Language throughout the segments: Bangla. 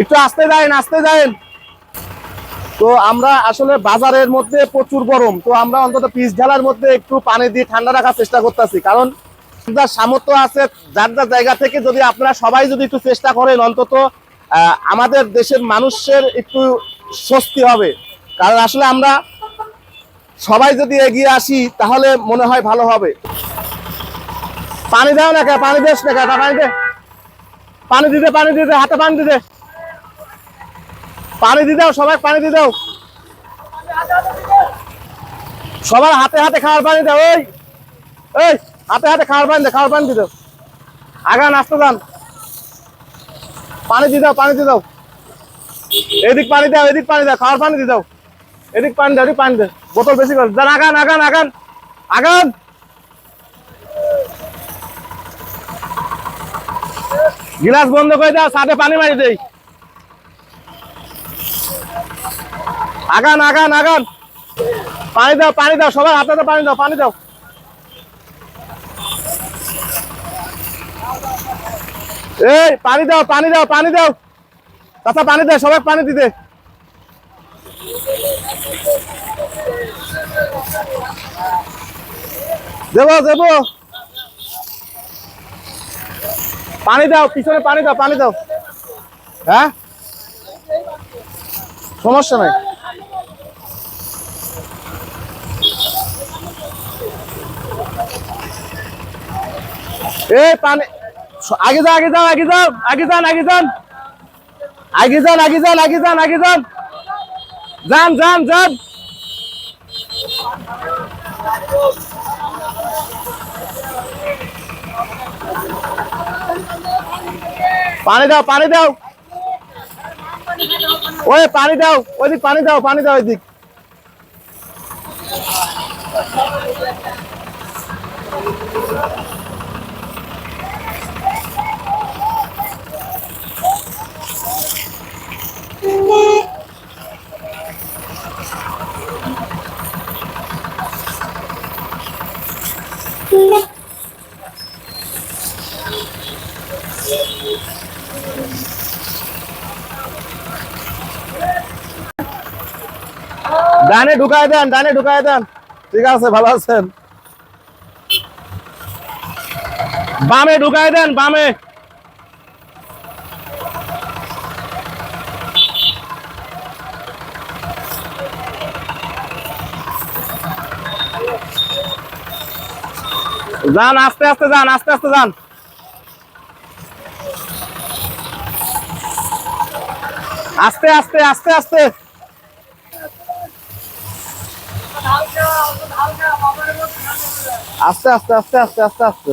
একটু আসতে যাইন আসতে যাইন। তো আমরা আসলে বাজারের মধ্যে প্রচুর গরম, তো আমরা অন্তত পিস ঢালার মধ্যে একটু পানি দিয়ে ঠান্ডা রাখার চেষ্টা করতেছি। কারণ যার সামর্থ্য আছে, যার যার জায়গা থেকে যদি আপনারা সবাই যদি একটু চেষ্টা করেন, অন্তত আমাদের দেশের মানুষের একটু স্বস্তি হবে। কারণ আসলে আমরা সবাই যদি এগিয়ে আসি, তাহলে মনে হয় ভালো হবে। পানি দাও না কে? পানি দেস না কে? পানি দে। পানি দিতে পানি দিতে, হাতে পানি দিতে। পানি দিয়ে দাও, সবাই পানি দিয়ে দাও। সবার হাতে হাতে খাওয়ার পানি দাও ওই এই, হাতে হাতে খাওয়ার পানি দে, খাওয়ার পানি দিয়ে দাও। আগান আসতে যান পানি দিয়ে দাও, পানি দিয়ে দাও। এদিক পানি দাও, এদিক পানি দাও, খাওয়ার পানি দিয়ে দাও। এদিক পানি দাও, এদিক পানি দে বোতল বেশি করে। যান আগান আগান আগান আগান গিলাস বন্ধ করে দাও সাথে পানি মারি দেই। আগান আগান আগান। পানি দাও পানি দাও সবার হাতে পানি দাও পানি দাও। এই, পানি দাও পানি দাও পানি দাও। চাচা, পানি দে, সবাই পানি দিতে। দেবো দেবো। পানি দাও, পিছনে পানি দাও পানি দাও। হ্যাঁ? সমস্যা নাই। পানি। আগে যাও আগে যাও আগে যাও, আগে যান আগে যান। আগে যান আগে যান আগে যান আগে যান। যান যান যান। পানি দাও পানি দাও। ওই, পানি দাও ওইদিক পানি দাও পানি দাও ওইদিক ডানে ঢুকায় দেন ডানে ঢুকায় দেন ঠিক আছে ভালো আছেন বামে ঢুকায় দেন, বামে। যান, আস্তে আস্তে যান, আস্তে আস্তে যান। আস্তে আস্তে আস্তে আস্তে। আস্তে আস্তে আস্তে আস্তে আস্তে আস্তে।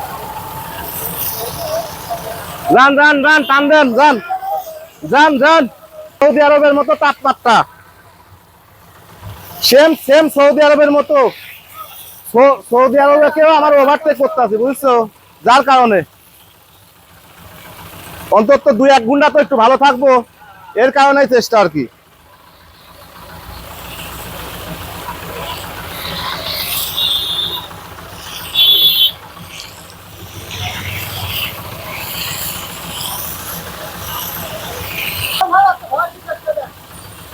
যান যান যান টান দেন যান যান যান সৌদি আরবের মতো তাপমাত্রা। সেম সেম সৌদি আরবের মতো। সৌদি সৌদি আরবেকেও আমার ওভারটেক করতে আছে, বুঝছ? যার কারণে। অন্তত দুই, এক ঘণ্টা তো একটু ভালো থাকব। এর কারণেই চেষ্টা আর কি।